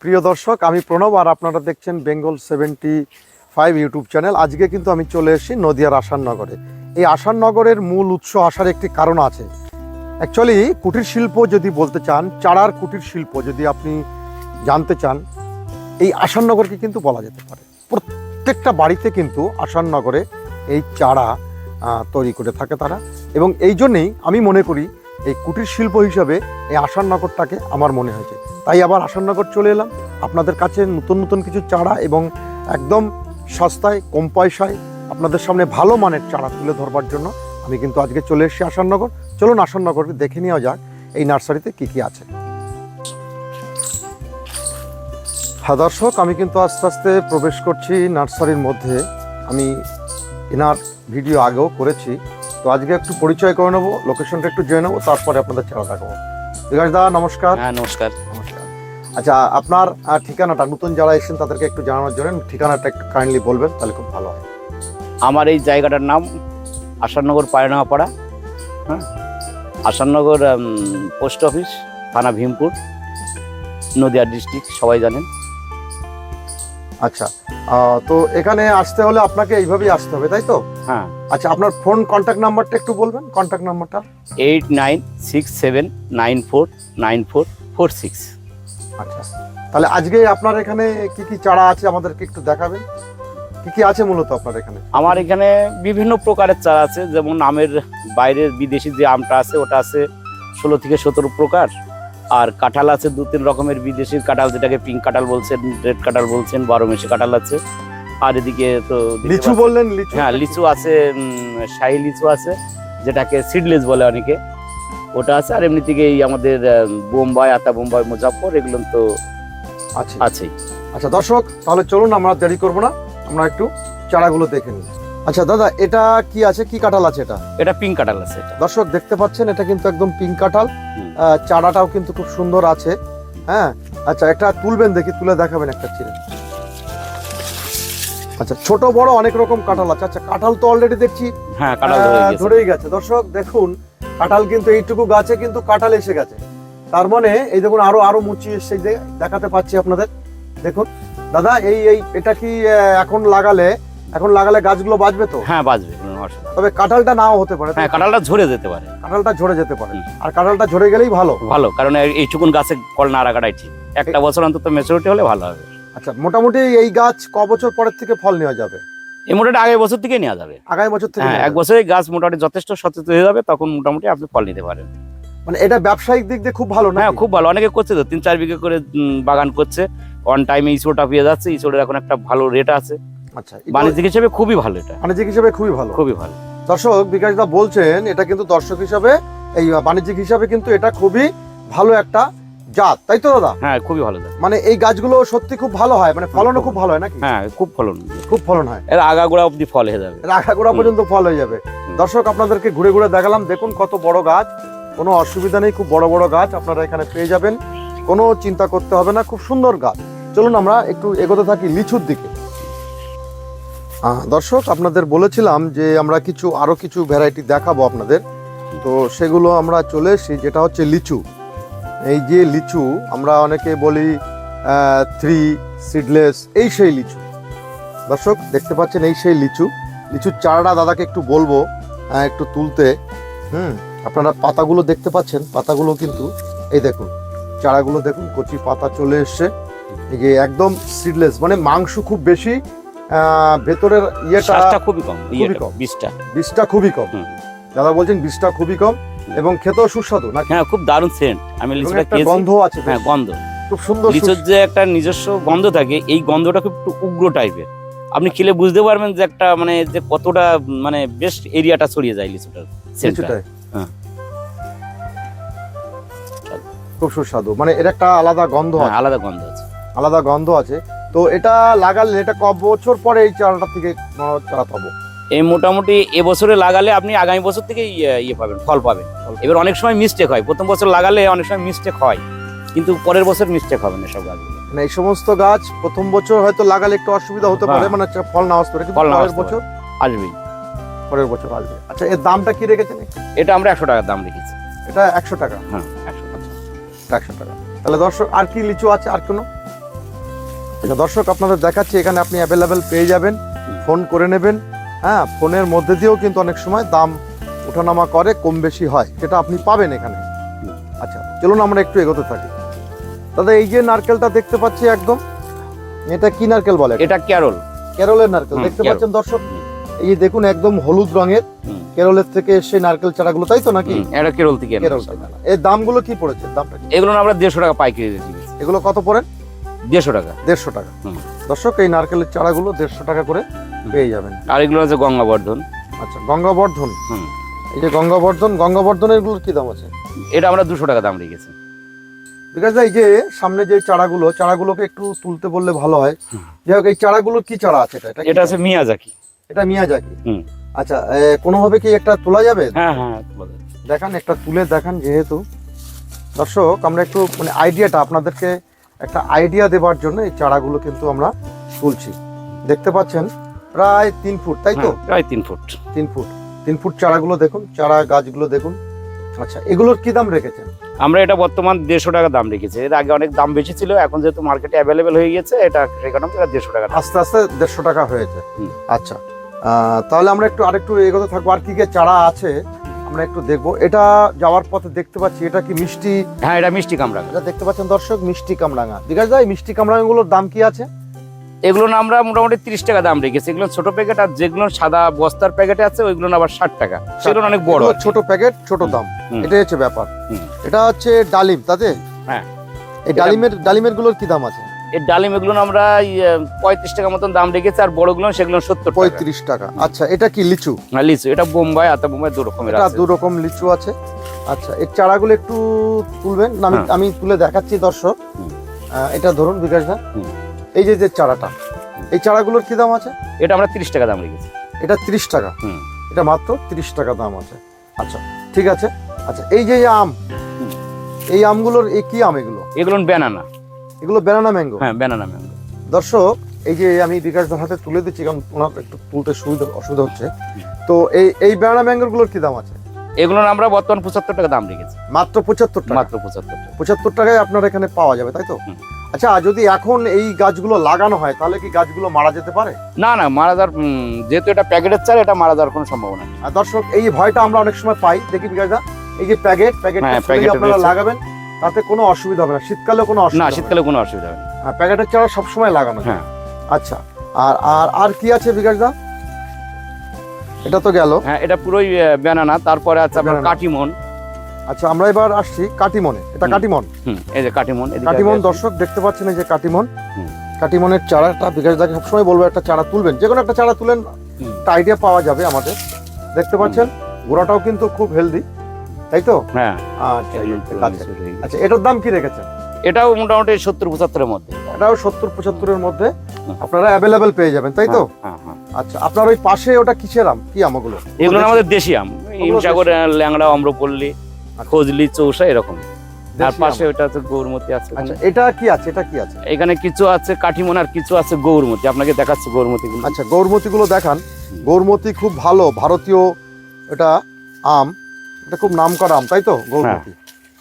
প্রিয় দর্শক, আমি প্রণব আর আপনারা দেখছেন Bengal seventy five YouTube channel. আজকে কিন্তু আমি চলে এসেছি নদিয়ার আসাননগরে এই আসাননগরের মূল উৎস আসার একটি কারণ আছে। অ্যাকচুয়ালি, কুটির শিল্প যদি বলতে চান, চারার কুটির শিল্প যদি আপনি জানতে চান, এই আসাননগরকে কিন্তু বলা যেতে পারে। প্রত্যেকটা বাড়িতে কিন্তু আসাননগরে এই চারা তৈরি করে থাকে তারা। এবং এই জন্যেই আমি মনে করি, এই কুটির শিল্প হিসাবে এই আসাননগরটাকে আমার মনে হয়েছে। তাই আবার আসাননগর চলে এলাম। আপনাদের কাছে নতুন নতুন কিছু চারা এবং একদম সস্তায়, কম পয়সায় আপনাদের সামনে ভালো মানের চারা তুলে ধরবার জন্য আমি কিন্তু আজকে চলে এসেছি আসাননগর। চলুন আসাননগরকে দেখে নেওয়া যাক, এই নার্সারিতে কি কি আছে। হ্যাঁ দর্শক, আমি কিন্তু আস্তে আস্তে প্রবেশ করছি নার্সারির মধ্যে। আমি এনার ভিডিও আগেও করেছি। তো আজকে একটু পরিচয় করে নেব, লোকেশনটা একটু জেনে নেব, তারপরে আপনাদের চারা দেখাবো। বিকাশ দা, নমস্কার। হ্যাঁ নমস্কার। আচ্ছা আপনার ঠিকানাটা নতুন যারা এসেছেন তাদেরকে একটু জানানোর জন্য ঠিকানাটা একটু কাইন্ডলি বলবেন তাহলে খুব ভালো হয়। আমার এই জায়গাটার নাম আসাননগর পায়নাপাড়া হ্যাঁ? আসাননগর পোস্ট অফিস থানা ভীমপুর নদিয়া ডিস্ট্রিক্ট সবাই জানেন। আচ্ছা তো এখানে আসতে হলে আপনাকে এইভাবেই আসতে হবে তাই তো? হ্যাঁ। আচ্ছা আপনার ফোন কন্ট্যাক্ট নাম্বারটা একটু বলবেন কন্ট্যাক্ট নাম্বারটা eight nine six seven nine four nine four four six আচ্ছা। তাহলে আজকে আপনার এখানে কি কি চারা আছে আমাদেরকে একটু দেখাবেন? কি কি আছে মূলত আপনার এখানে? আমার এখানে বিভিন্ন প্রকারের চারা আছে যেমন আমের বাইরের বিদেশি যে আমটা আছে ওটা আছে ষোলো থেকে সতেরো প্রকার। আর কাঁঠাল আছে দু তিন রকমের বিদেশির কাঁঠাল যেটাকে পিঙ্ক কাঁঠাল বলছেন রেড কাঁঠাল বলছেন বারো মেশি কাঁঠাল আছে। আর এদিকে তো লিচু বললেন লিচু? হ্যাঁ লিচু আছে শাহী লিচু আছে যেটাকে সিডলেস বলে অনেকে। ওটা আছে আর এমনি থেকে আমাদের বোম্বাই আতা বোম্বাই মুজাফর এগুলো তো আছে। আছেই। আচ্ছা দর্শক তাহলে চলুন আমরা দেরি করব না। আমরা একটু চারাগুলো দেখে নিই। আচ্ছা দাদা এটা কি আছে? কি কাঁঠাল আছে এটা? এটা পিঙ্ক কাঁঠাল আছে দর্শক দেখতে পাচ্ছেন এটা কিন্তু একদম পিঙ্ক কাঁঠাল। চারাটাও কিন্তু খুব সুন্দর আছে। হ্যাঁ? আচ্ছা একটা তুলবেন দেখি তুলে দেখাবেন একটা চিড়ে আচ্ছা ছোট বড় অনেক রকম কাঁঠাল আছে। আচ্ছা কাঁঠাল তো অলরেডি দেখছি। হ্যাঁ ধরেই গেছে। দর্শক দেখুন কাঁঠাল কিন্তু এইটুকু গাছে কিন্তু কাঁঠাল এসে গেছে। তার মানে এই দেখুন আরও আরও মুচি এসে দেখাতে পাচ্ছি আপনাদের। দেখুন দাদা এই এই এটা কি এখন লাগালে এখন লাগালে গাছগুলো বাঁচবে তো? হ্যাঁ নেই। তবে কাঁঠালটা নাও হতে পারে হ্যাঁ কাঁঠালটা ঝরে যেতে পারে। কাঁঠালটা ঝরে যেতে পারে। আর কাঁঠালটা ঝরে গেলেই ভালো। ভালো কারণ এই- এইটুকুন গাছে কল না রাখাটাই ঠিক। একটা বছর অন্তত মেচুরিটি হলে ভালো হবে। আচ্ছা মোটামুটি এই গাছ ক বছর পরের থেকে ফল নেওয়া যাবে? এই মোটামুটি আগের বছর থেকে নেওয়া যাবে। আগামী বছর থেকে হ্যাঁ এক। বছরে গাছ মোটামুটি যথেষ্ট সচেতন হয়ে যাবে তখন মোটামুটি আপনি ফল নিতে পারেন। মানে এটা ব্যবসায়িক দিক দিয়ে খুব ভালো না হ্যাঁ খুব ভালো। অনেকে করছে তো তিন চার বিঘে করে বাগান করছে। অন টাইমে ইসোটা পেয়ে যাচ্ছে ইসোটার এখন একটা ভালো রেট আছে। আচ্ছা বাণিজ্যিক হিসেবে খুবই ভালো এটা। বাণিজ্যিক হিসাবে খুবই ভালো। খুবই ভালো। দর্শক বিকাশ দা বলছেন এটা কিন্তু দর্শক হিসাবে এই বাণিজ্যিক হিসাবে কিন্তু এটা খুবই ভালো একটা জাত তাই তো দাদা? হ্যাঁ খুবই ভালো দাম মানে এই গাছগুলো সত্যি খুব ভালো হয়? মানে ফলনও খুব ভালো হয় নাকি? হ্যাঁ খুব ফলন। খুব ফলন হয়। এর আগাগোড়া অবধি ফল হয়ে যাবে। রাখা গোড়া পর্যন্ত ফল হয়ে যাবে। দর্শক আপনাদেরকে ঘুরে ঘুরে দেখালাম। দেখুন কত বড় গাছ। কোনো অসুবিধা নেই খুব বড় বড় গাছ আপনারা এখানে পেয়ে যাবেন। কোনো চিন্তা করতে হবে না খুব সুন্দর গাছ। চলুন আমরা একটু এগোতে থাকি লিচুর দিকে। দর্শক আপনাদের বলেছিলাম যে আমরা কিছু আরও কিছু ভ্যারাইটি দেখাবো আপনাদের। তো সেগুলো আমরা চলে এসেছি যেটা হচ্ছে লিচু। এই যে লিচু আমরা অনেকে বলি থ্রি সিডলেস এই সেই লিচু। দর্শক দেখতে পাচ্ছেন এই সেই লিচু। লিচুর চারাটা দাদাকে একটু বলব একটু তুলতে। হুম আপনারা পাতাগুলো দেখতে পাচ্ছেন পাতাগুলো কিন্তু এই দেখুন চারাগুলো দেখুন কচি পাতা চলে এসছে। এই যে একদম সিডলেস মানে মাংস খুব বেশি ভেতরের ইয়েটা খুবই কম ইয়েটা কম। বীজটা। বীজটা খুবই কম। দাদা বলছেন বীজটা খুবই কম। এবং খেতেও সুস্বাদু না হ্যাঁ খুব দারুণ সেন্ট আমি লিচুটা খেয়েছি গন্ধ আছে হ্যাঁ গন্ধ। খুব সুন্দর লিচুর যে একটা নিজস্ব গন্ধ থাকে এই গন্ধটা খুব একটু উগ্র টাইপের আপনি খেলে বুঝতে পারবেন যে একটা মানে যে কতটা মানে বেস্ট এরিয়াটা ছড়িয়ে যায় লিচুটার সেন্টটা হ্যাঁ। খুব সুস্বাদু। মানে এর একটা আলাদা গন্ধ হ্যাঁ, আছে। আলাদা গন্ধ আছে। আলাদা গন্ধ আছে। তো এটা লাগালে এটা ক বছর পরে এই চারাটা থেকে চারা পাবো। এই মোটামুটি এবছরে লাগালে আপনি আগামী বছর থেকে ইয়ে পাবেন ফল পাবেন। এবার অনেক সময় মিস্টেক হয়। প্রথম বছর লাগালে অনেক সময় মিস্টেক হয়। কিন্তু পরের বছর মিস্টেক হবে না সব গাছগুলো। মানে এই সমস্ত গাছ প্রথম বছর হয়তো লাগালে একটু অসুবিধা হতে পারে হ্যাঁ। মানে ফল না আসতে পারে ফল না বছর? আসবেই। পরের বছর আসবে। আচ্ছা এর দামটা কি রেখেছেন এটা আমরা একশো টাকার দাম রেখেছি। এটা একশো টাকা? হ্যাঁ একশো টাকা। একশো টাকা। তাহলে দর্শক আর কি লিচু আছে আর কোনো? আচ্ছা, দর্শক আপনাদের দেখাচ্ছি এখানে আপনি অ্যাভেলেবেল পেয়ে যাবেন। ফোন করে নেবেন। হ্যাঁ ফোনের মধ্যে দিয়েও কিন্তু অনেক সময় দাম ওঠানামা করে কম বেশি হয়। সেটা আপনি পাবেন এখানে। আচ্ছা চলুন আমরা একটু এগোতে থাকি। দাদা এই যে নারকেলটা দেখতে পাচ্ছি একদম এটা কি নারকেল বলে এটা ক্যারল। কেরলের নারকেল দেখতে পাচ্ছেন দর্শক? এই দেখুন একদম হলুদ রঙের কেরলের থেকে সেই নারকেল চারাগুলো তাই তো নাকি? এটা কেরল থেকে। কেরল। এর দামগুলো কি পড়েছে? দামটা? এগুলো আমরা দেড়শো টাকা পাইকারি দিয়েছি। এগুলো কত পড়েন? দেড়শো টাকা। দেড়শো টাকা। দর্শক এই নারকেলের চারাগুলো দেড়শো টাকা করে পেয়ে যাবেন। আর এগুলো আছে গঙ্গাবর্ধন। আচ্ছা গঙ্গাবর্ধন? হুম। এই যে গঙ্গাবর্ধন গঙ্গাবর্ধনেরগুলোর কি দাম আছে? এটা আমরা দুশো টাকা দাম রেখেছি। বিকাশ এই যে সামনে যে চারাগুলো চারাগুলোকে একটু তুলতে বললে ভালো হয়। যাই হোক এই চারাগুলোর কি চারা আছে এটা? এটা আছে মিয়াজাকি। এটা মিয়াজাকি? হুম। আচ্ছা কোনোভাবে কি একটা তোলা যাবে? হ্যাঁ হ্যাঁ দেখান একটা তুলে দেখান যেহেতু। দর্শক আমরা একটু মানে আইডিয়াটা আপনাদেরকে একটা আইডিয়া দেওয়ার জন্য এই চারাগুলো কিন্তু আমরা তুলছি। দেখতে পাচ্ছেন প্রায় তিন ফুট তাই তো? হ্যাঁ, প্রায় তিন ফুট। তিন ফুট। তিন ফুট চারাগুলো দেখুন চারা গাছগুলো দেখুন। আচ্ছা এগুলোর কি দাম রেখেছেন? আমরা এটা বর্তমান দেড়শো টাকা দাম রেখেছি। এর আগে অনেক দাম বেশি ছিল এখন যেহেতু মার্কেটে অ্যাভেলেবেল হয়ে গেছে এটা সেখানে আমরা দেড়শো টাকা আস্তে আস্তে দেড়শো টাকা হয়েছে। আচ্ছা তাহলে আমরা একটু আরেকটু এগোতে থাকব। আর কি কি চারা আছে আমরা একটু দেখব। এটা যাওয়ার পথে দেখতে পাচ্ছি এটা কি মিষ্টি? হ্যাঁ এটা মিষ্টি কামড়া এটা দেখতে পাচ্ছেন দর্শক মিষ্টি কামরাঙা। বিকাশ ভাই মিষ্টি কামরাঙাগুলোর দাম কি আছে? এগুলো না আমরা মোটামুটি তিরিশ টাকা দাম রেখেছি। এগুলো ছোট প্যাকেট আর যেগুলো সাদা বস্তার প্যাকেটে আছে ওইগুলো আবার ষাট টাকা। সেগুলো অনেক বড়। ছোট প্যাকেট ছোট দাম। এটাই হচ্ছে ব্যাপার। এটা হচ্ছে ডালিম তাতে? হ্যাঁ। এই ডালিমের ডালিমেরগুলোর কি দাম আছে? এর ডালিম এগুলো আমরা পঁয়ত্রিশ টাকা মতন দাম রেখেছি আর বড়গুলো সেগুলো সত্তর পঁয়ত্রিশ টাকা। আচ্ছা এটা কি লিচু? আর লিচু। এটা বোম্বাই আতা বোম্বাই দু রকমের এটা আছে। দু রকম লিচু আছে। আচ্ছা এর চারাগুলো একটু তুলবেন। আমি হ্যাঁ। আমি তুলে দেখাচ্ছি দর্শক। এটা ধরুন বিকাশ দা। হুম। এই যে যে চারাটা এই চারাগুলোর কি দাম আছে? এটা আমরা তিরিশ টাকা দাম রেখেছি। এটা তিরিশ টাকা? হুম। এটা মাত্র তিরিশ টাকা দাম আছে। আচ্ছা ঠিক আছে। আচ্ছা এই যে আম এই আমগুলোর এই কি আম এগুলো? এগুলো ব্যানানা এগুলো ব্যানানা ম্যাঙ্গো হ্যাঁ ব্যানানা ম্যাঙ্গো দর্শক এই যে আমি বিকাশদার হাতে তুলে দিচ্ছি কারণ ওনার একটু তুলতে সুবিধা অসুবিধা হচ্ছে। তো এই এই ব্যানানা ম্যাঙ্গোরগুলোর কি দাম আছে? এগুলো আমরা বর্তমান পঁচাত্তর টাকা দাম রেখেছি। মাত্র পঁচাত্তর টাকা? মাত্র পঁচাত্তর টাকা। পঁচাত্তর টাকায় আপনার এখানে পাওয়া যাবে তাই তো। আচ্ছা যদি এখন এই গাছগুলো লাগানো হয় তাহলে কি গাছগুলো মারা যেতে পারে? না না মারা যাওয়ার যেহেতু এটা প্যাকেটের চাল এটা মারা যাওয়ার কোনো সম্ভাবনা নেই। আর দর্শক এই ভয়টা আমরা অনেক সময় পাই দেখি বিকাশদা? এই যে প্যাকেট প্যাকেট হ্যাঁ, আপনারা লাগাবেন তাতে কোনো অসুবিধা হবে না শীতকালে কোনো না অসুবিধা না। শীতকালে কোনো অসুবিধা হবে না। হ্যাঁ, প্যাকেটের চারা সবসময় লাগানো। হ্যাঁ। আচ্ছা আর আর আর কি আছে বিকাশদা? এটা তো গেল। হ্যাঁ এটা পুরোই ব্যানানা তারপরে আছে আপনার। কাটিমন আচ্ছা আমরা এবার আসছি কাটিমনে। এটা। কাটিমন? হুম এই যে কাটিমন কাটিমন দর্শক দেখতে পাচ্ছেন এই যে কাটিমন। কাটিমনের চারাটা বিকাশ দাকে সবসময় বলব একটা চারা তুলবেন। যে কোনো একটা চারা তুলেন। একটা আইডিয়া পাওয়া যাবে আমাদের। দেখতে পাচ্ছেন গোড়াটাও কিন্তু খুব হেলদি তাই তো? হ্যাঁ। আচ্ছা হয়ে। আচ্ছা এটার দাম কি রেখেছেন? এটাও মোটামুটি সত্তর পঁচাত্তরের মধ্যে। এটাও সত্তর পঁচাত্তরের মধ্যে। আপনারা অ্যাভেলেবেল পেয়ে যাবেন তাই তো? হ্যাঁ হ্যাঁ আচ্ছা আপনার ওই পাশে ওটা কিসের আম? কি আমগুলো? এগুলো আমাদের দেশি আম। হিমসাগর ল্যাংড়া অম্রপল্লী। খজলি চৌসা এরকম। আর পাশে ওটা আছে গৌরমতি আছে। আচ্ছা এটা কি আছে? এটা কি আছে? এখানে কিছু আছে কাঠিমন আর কিছু আছে গৌরমতি। আপনাকে দেখাচ্ছে গৌরমতি আচ্ছা গৌরমতি গুলো দেখান। গৌরমতি খুব ভালো ভারতীয় এটা আম। এটা খুব নাম করা আম তাই তো? গৌরমতি।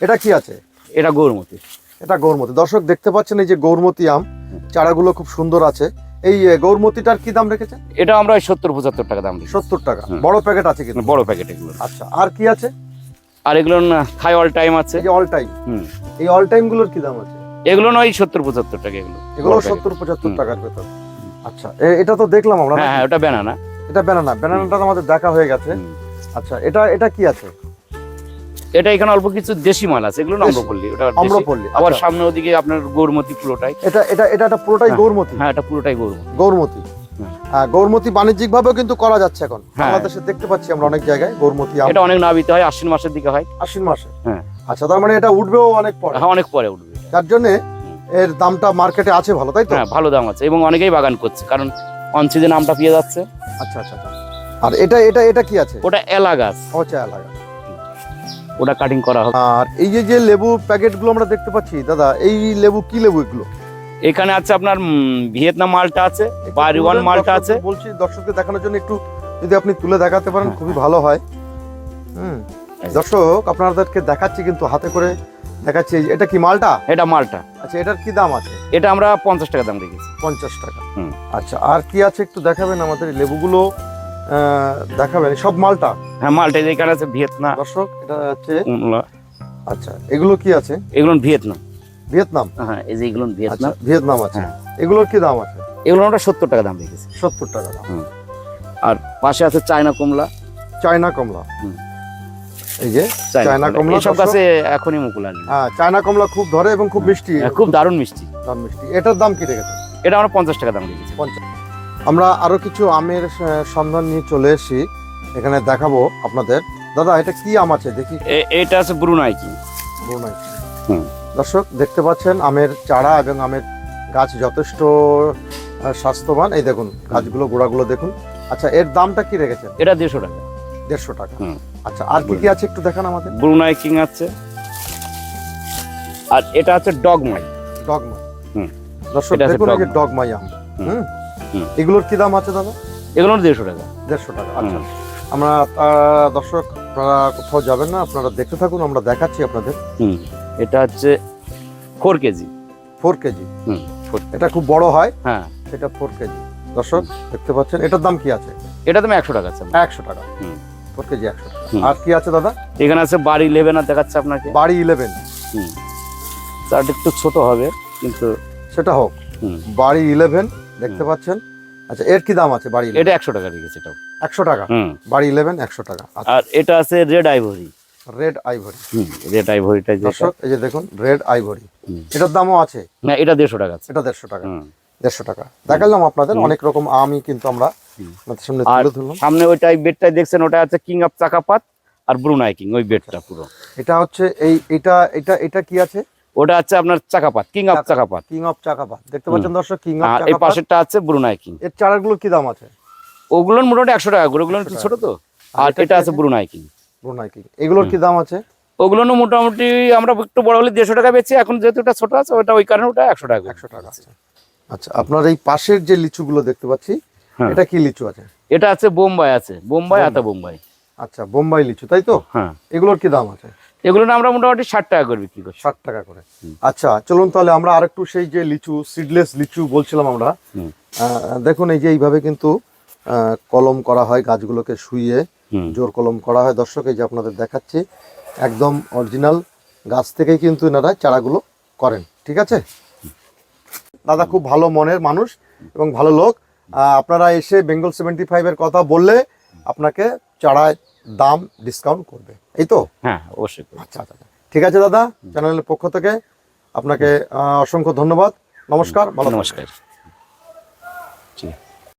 এটা কি আছে? এটা গৌরমতি। এটা গৌরমতি। দর্শক দেখতে পাচ্ছেন এই যে গৌরমতি আম। চারাগুলো খুব সুন্দর আছে। এই গৌরমতিটার কি দাম রেখেছেন? এটা আমরা সত্তর পঁচাত্তর টাকা দাম সত্তর টাকা। হুম। বড় প্যাকেট আছে কিন্তু। বড় প্যাকেট এগুলো। আচ্ছা আর কি আছে? আর এগুলো থাই অল টাইম আছে। এই অল টাইম হুম। এই অল টাইমগুলোর কি দাম আছে? এগুলো নয় সত্তর পঁচাত্তর টাকা এগুলো। এগুলো সত্তর পঁচাত্তর টাকার ভেতর। আচ্ছা এটা তো দেখলাম আমরা হ্যাঁ? হ্যাঁ ওটা ব্যানানা এটা ব্যানানা ব্যানানাটা আমাদের দেখা হয়ে গেছে। আচ্ছা এটা এটা কি আছে? এটা এখানে অল্প কিছু দেশি মাল আছে এগুলো দেশি। আম্রপল্লী ওটা দেশি। আম্রপল্লী আবার আচ্ছা। সামনে ওদিকে আপনার গৌরমতি পুরোটাই। এটা এটা এটা পুরোটাই হ্যাঁ। গৌরমতি? হ্যাঁ এটা পুরোটাই গৌরমতি। গৌরমতি। গৌরমতি বাণিজ্যিক ভাবেও কিন্তু করা যাচ্ছে এখন। হ্যাঁ। বাংলাদেশে দেখতে পাচ্ছি আমরা অনেক জায়গায় গৌরমতি এটা অনেক নাবিতে হয় আশ্বিন মাসের দিকে হয়। আশ্বিন মাসে? হ্যাঁ। আচ্ছা তার মানে এটা উঠবেও অনেক পরে? হ্যাঁ অনেক পরে উঠবে। যার জন্য এর দামটা মার্কেটে আছে ভালো তাই তো? হ্যাঁ ভালো দাম আছে এবং অনেকেই বাগান করছে কারণ অন সিজন আমটা পেয়ে যাচ্ছে। আচ্ছা আচ্ছা আচ্ছা। আর এটা এটা এটা কি আছে? ওটা এলা গাছ। হচ্ছে এলাকা ওটা কাটিং করা হবে আর এই যে যে লেবু প্যাকেটগুলো আমরা দেখতে পাচ্ছি দাদা এই লেবু কি লেবু এগুলো? এখানে আছে আপনার ভিয়েতনাম মালটা আছে একটু ওয়ান মালটা আছে। বলছি দর্শকদের দেখানোর জন্য একটু যদি আপনি তুলে দেখাতে পারেন হ্যাঁ। খুবই ভালো হয়। হুম। দর্শক আপনাদেরকে দেখাচ্ছি কিন্তু হাতে করে দেখাচ্ছি এটা কি মালটা? এটা মালটা। আচ্ছা এটার কি দাম আছে? এটা আমরা পঞ্চাশ টাকা দাম রেখেছি। পঞ্চাশ টাকা। আচ্ছা আর কি আছে একটু দেখাবেন আমাদের লেবুগুলো দেখাবেন সব মালটা? হ্যাঁ মালটা এই যে এখানে আছে ভিয়েতনাম। দর্শক এটা হচ্ছে আচ্ছা এগুলো কি আছে? এগুলো ভিয়েতনাম। ভিয়েতনাম? হ্যাঁ এই যে এগুলো আচ্ছা ভিয়েতনাম ভিয়েতনাম আছে। হ্যাঁ। এগুলোর কি দাম আছে? এগুলো আমরা সত্তর টাকা দাম রেখেছি। সত্তর টাকা দাম। আর পাশে আছে চায়না কমলা। চায়না কমলা। হুম। এই যে চায়না কমলা, দর্শক। গাছে এখনই মুকুল আসবে হ্যাঁ চায়না কমলা খুব ধরে এবং খুব মিষ্টি। হ্যাঁ, খুব দারুণ মিষ্টি। দাম মিষ্টি। এটার দাম কি রেখেছে এটা আমরা পঞ্চাশ টাকা দাম রেখেছি। পঞ্চাশ। আমরা আরও কিছু আমের সন্ধান নিয়ে চলে এসেছি। এখানে দেখাবো আপনাদের। দাদা এটা কি আম আছে? দেখি। এটা আছে ব্রুনাই কি বলুন। হুম। দর্শক দেখতে পাচ্ছেন আমের চারা এবং আমের গাছ যথেষ্ট স্বাস্থ্যবান। এই দেখুন গাছগুলো গোড়াগুলো দেখুন। আচ্ছা এর দামটা কি রেখেছেন? এটা দেড়শো টাকা। দেড়শো টাকা। আচ্ছা আর কি কি আছে একটু দেখান আমাদের? ব্রুনাই কিং আছে। আর এটা আছে ডগমাই। ডগমাই। হুম। দর্শক দেখুন এই ডগমাই। আম। হুম। এগুলোর কি দাম আছে দাদা? এগুলো দেড়শো টাকা। দেড়শো টাকা আচ্ছা। আমরা দর্শক আপনারা কোথাও যাবেন না আপনারা দেখতে থাকুন আমরা দেখাচ্ছি আপনাদের। হুম। এটা হচ্ছে ফোর কেজি। Four KG. হুম এটা খুব বড় হয়। হ্যাঁ। এটা ফোর কেজি। দর্শক দেখতে পাচ্ছেন এটার দাম কি আছে? এটা তুমি একশো টাকা আছে একশো টাকা। হুম। ফোর কেজি একশো টাকা। আর কি আছে দাদা? এখানে আছে বাড়ি ইলেভেন আর দেখাচ্ছে আপনাকে। বাড়ি ইলেভেন হুম। চারটা একটু ছোট হবে কিন্তু সেটা হোক। হুম। বাড়ি ইলেভেন দেখতে পাচ্ছেন? আচ্ছা এর কি দাম আছে বাড়ি এটা একশো টাকা রেখেছে এটাও। একশো টাকা। হুম। বাড়ি ইলেভেন একশো টাকা। আর এটা আছে রেড আইভরি রেড আইভরি। হুম রেড আইভরিটা দর্শক এই যে দেখুন রেড আইভরি। এটার দামও আছে। না এটা দেড়শো টাকা এটা দেড়শো টাকা। দেড়শো টাকা। দেখালাম আপনাদের অনেক রকম আমই কিন্তু আমরা সামনে তুলে ধরলাম। সামনে ওইটাই বেডটাই দেখছেন ওটা আছে কিং অফ চাকাপাত আর ব্রুনাই কিং ওই বেডটা পুরো। এটা হচ্ছে এই এটা এটা এটা কি আছে? ওটা আছে আপনার চাকাপাত কিং অফ চাকাপাত কিং অফ চাকাপাত দেখতে পাচ্ছেন দর্শক কিং অফ আর এই পাশেরটা আছে ব্রুনাই কিং এর চারাগুলো কি দাম আছে? ওগুলোর মোটামুটি একশো টাকা করে ওগুলো ছোট তো। আর এটা আছে আছে? ব্রুনাই কিং ব্রুনাই কিং এগুলোর কি দাম আছে? ওগুলো মোটামুটি আমরা একটু বড় হলে দেড়শো টাকা বেচি। এখন যেহেতু এটা ছোট আছে ওটা ওই কারণে ওটা একশো টাকা করে। একশো টাকা আছে। আচ্ছা আপনার এই পাশের যে লিচুগুলো দেখতে পাচ্ছি হ্যাঁ। এটা কি লিচু আছে? এটা আছে বোম্বাই আছে। বোম্বাই আতা বোম্বাই। আচ্ছা বোম্বাই লিচু তাই তো? হ্যাঁ। এগুলোর কি দাম আছে? এগুলো আমরা মোটামুটি ষাট টাকা করে বিক্রি করছি। ষাট টাকা করে। আচ্ছা চলুন তাহলে আমরা আরেকটু সেই যে লিচু সিডলেস লিচু বলছিলাম আমরা দেখুন এই যে এইভাবে কিন্তু কলম করা হয় গাছগুলোকে শুইয়ে। হুম জোর কলম করা হয় দর্শক এই যে আপনাদের দেখাচ্ছি একদম অরিজিনাল গাছ থেকেই কিন্তু এনারা চারাগুলো করেন ঠিক আছে? দাদা খুব ভালো মনের মানুষ এবং ভালো লোক। আপনারা এসে বেঙ্গল সেভেন্টি ফাইভের কথা বললে আপনাকে চারায় দাম ডিসকাউন্ট করবে এই তো? হ্যাঁ অবশ্যই আচ্ছা আচ্ছা আচ্ছা। ঠিক আছে দাদা চ্যানেলের পক্ষ থেকে আপনাকে অসংখ্য ধন্যবাদ। নমস্কার ভালো নমস্কার।